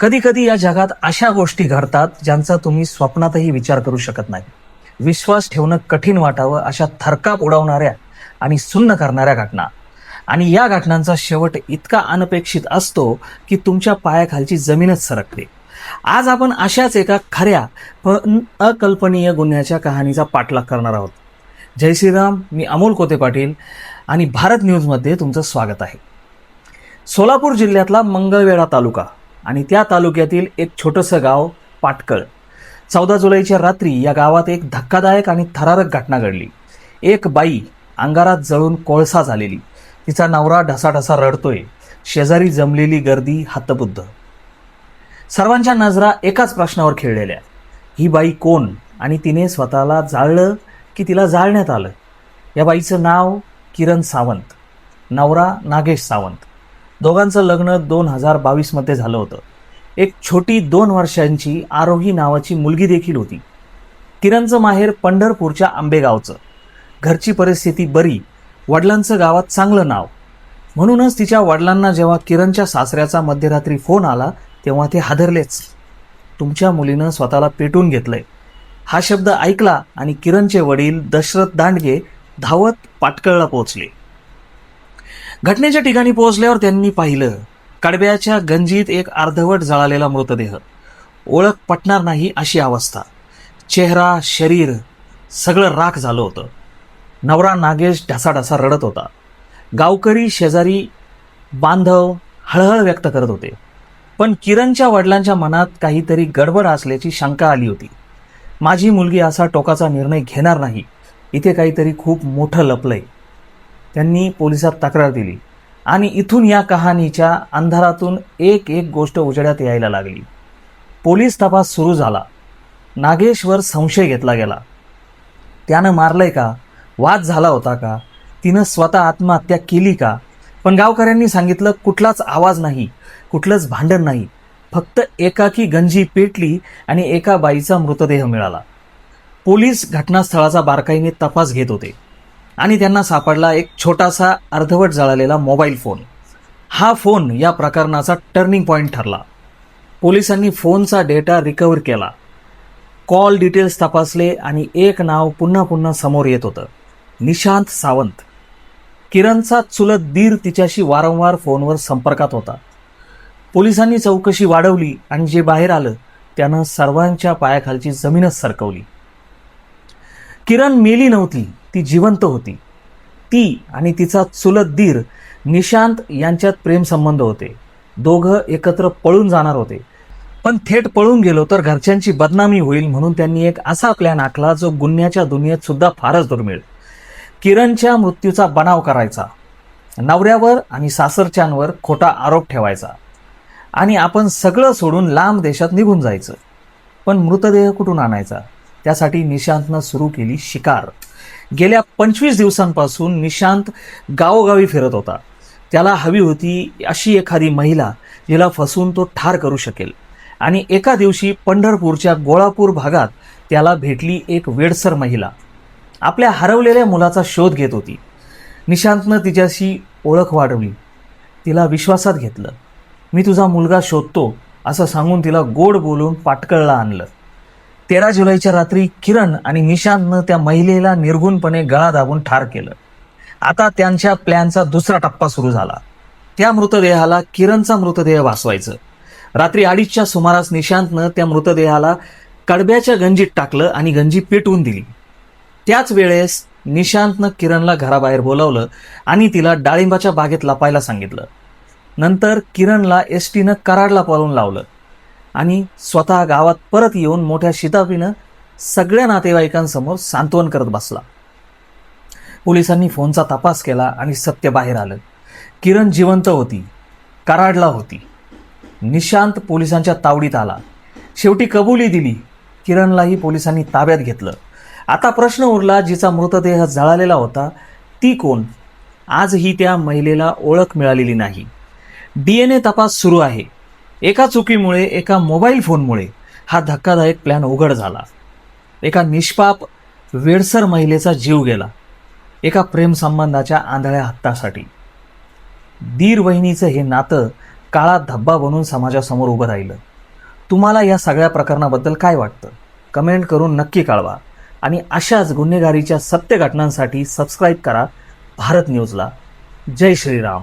कधी कधी या जगात अशा गोष्टी घडतात ज्यांचा तुम्ही स्वप्नातही विचार करू शकत नाही. विश्वास ठेवणं कठीण वाटावं अशा थरकाप उडवणाऱ्या आणि सुन्न करणाऱ्या घटना. आणि या घटनांचा शेवट इतका अनपेक्षित असतो की तुमच्या पायाखालची जमीनच सरकते. आज आपण अशाच एका खऱ्या पण अकल्पनीय गुन्ह्याच्या कहाणीचा पाठलाग करणार आहोत. जय श्रीराम मी अमोल कोते पाटील आणि भारत न्यूजमध्ये तुमचं स्वागत आहे. सोलापूर जिल्ह्यातला मंगळवेढा तालुका. आणि त्या तालुक्यातील एक छोटंसं गाव पाटकळ. चौदा जुलैच्या रात्री या गावात एक धक्कादायक आणि थरारक घटना घडली. एक बाई अंगारात जळून कोळसा झालेली. तिचा नवरा ढसाढसा रडतोय. शेजारी जमलेली गर्दी हतबुद्ध. सर्वांच्या नजरा एकाच प्रश्नावर खेळलेल्या. ही बाई कोण आणि तिने स्वतःला जाळलं की तिला जाळण्यात आलं? या बाईचं नाव किरण सावंत. नवरा नागेश सावंत. दोघांचं लग्न दोन हजार बावीसमध्ये झालं होतं. एक छोटी दोन वर्षांची आरोही नावाची मुलगी देखील होती. किरणचं माहेर पंढरपूरच्या आंबेगावचं. घरची परिस्थिती बरी वडिलांचं गावात चांगलं नाव. म्हणूनच तिच्या वडिलांना जेव्हा किरणच्या सासऱ्याचा मध्यरात्री फोन आला तेव्हा ते हादरलेच. तुमच्या मुलीनं स्वतःला पेटून घेतलंय. हा शब्द ऐकला आणि किरणचे वडील दशरथ दांडगे धावत पाटकळला पोहोचले. घटनेच्या ठिकाणी पोहोचल्यावर त्यांनी पाहिलं कडब्याच्या गंजीत एक अर्धवट जळालेला मृतदेह. ओळख पटणार नाही अशी अवस्था. चेहरा शरीर सगळं राख झालं होतं. नवरा नागेश ढसाढसा रडत होता. गावकरी शेजारी बांधव हळहळ व्यक्त करत होते. पण किरणच्या वडिलांच्या मनात काहीतरी गडबड असल्याची शंका आली होती. माझी मुलगी असा टोकाचा निर्णय घेणार नाही. इथे काहीतरी खूप मोठं लपलंय. त्यांनी पोलिसात तक्रार दिली आणि इथून या कहाणीच्या अंधारातून एक एक गोष्ट उजेडात यायला लागली. पोलीस तपास सुरू झाला. नागेशवर संशय घेतला गेला. त्यानं मारलंय का? वाद झाला होता का? तिनं स्वतः आत्महत्या केली का? पण गावकऱ्यांनी सांगितलं कुठलाच आवाज नाही कुठलंच भांडण नाही. फक्त एकाकी गंजी पेटली आणि एका बाईचा मृतदेह मिळाला. पोलीस घटनास्थळाचा बारकाईने तपास घेत होते. आणि त्यांना सापडला एक छोटासा अर्धवट जळालेला मोबाईल फोन हा फोन या प्रकरणाचा टर्निंग पॉईंट ठरला. पोलिसांनी फोनचा डेटा रिकवर केला. कॉल डिटेल्स तपासले आणि एक नाव पुन्हा पुन्हा समोर येत होतं. निशांत सावंत. किरणचा चुलत दीर तिच्याशी वारंवार फोनवर संपर्कात होता. पोलिसांनी चौकशी वाढवली आणि जे बाहेर आलं त्यानं सर्वांच्या पायाखालची जमीनच सरकवली. किरण मेली नव्हती. ती जिवंत होती. ती आणि तिचा चुलत दीर निशांत यांच्यात प्रेमसंबंध होते. दोघं एकत्र पळून जाणार होते. पण थेट पळून गेलो तर घरच्यांची बदनामी होईल म्हणून त्यांनी एक असा प्लॅन आखला जो गुन्ह्याच्या दुनियेत सुद्धा फारच दुर्मिळ. किरणच्या मृत्यूचा बनाव करायचा. नवऱ्यावर आणि सासरच्यांवर खोटा आरोप ठेवायचा. आणि आपण सगळं सोडून लांब देशात निघून जायचं. पण मृतदेह कुठून आणायचा? त्यासाठी निशांतनं सुरू केली शिकार. गेल्या पंचवीस दिवसांपासून निशांत गावोगावी फिरत होता. त्याला हवी होती अशी एखादी महिला जिला फसून तो ठार करू शकेल. आणि एका दिवशी पंढरपूरच्या गोळापूर भागात त्याला भेटली एक वेडसर महिला. आपल्या हरवलेल्या मुलाचा शोध घेत होती. निशांतनं तिच्याशी ओळख वाढवली. तिला विश्वासात घेतलं. मी तुझा मुलगा शोधतो असं सांगून तिला गोड बोलून पाटकळला आणलं. तेरा जुलैच्या रात्री किरण आणि निशांतनं त्या महिलेला निर्गुणपणे गळा दाबून ठार केलं. आता त्यांच्या प्लॅनचा दुसरा टप्पा सुरू झाला. त्या मृतदेहाला किरणचा मृतदेह वाचवायचं. रात्री अडीचच्या सुमारास निशांतनं त्या मृतदेहाला कडब्याच्या गंजीत टाकलं आणि गंजी पेटवून दिली. त्याच वेळेस निशांतनं किरणला घराबाहेर बोलावलं आणि तिला डाळिंबाच्या बागेत लपायला सांगितलं. नंतर किरणला एस टीनं कराडला पळून लावलं. आणि स्वतः गावात परत येऊन मोठ्या शिताफीनं सगळ्या नातेवाईकांसमोर सांत्वन करत बसला. पोलिसांनी फोनचा तपास केला आणि सत्य बाहेर आलं. किरण जिवंत होती कराडला होती. निशांत पोलिसांच्या तावडीत आला. शेवटी कबुली दिली. किरणलाही पोलिसांनी ताब्यात घेतलं. आता प्रश्न उरला जिचा मृतदेह जळालेला होता ती कोण? आजही त्या महिलेला ओळख मिळालेली नाही. डी एन ए तपास सुरू आहे. एका चुकीमुळे एका मोबाईल फोनमुळे हा धक्कादायक प्लॅन उघड झाला. एका निष्पाप वेडसर महिलेचा जीव गेला. एका प्रेमसंबंधाच्या आंधळ्या हत्तासाठी दीर वहिनीचं हे नातं काळा धब्बा बनून समाजासमोर उभं राहिलं. तुम्हाला या सगळ्या प्रकरणाबद्दल काय वाटतं? कमेंट करून नक्की कळवा. आणि अशाच गुन्हेगारीच्या सत्य घटनांसाठी सबस्क्राईब करा भारत न्यूजला. जय श्रीराम.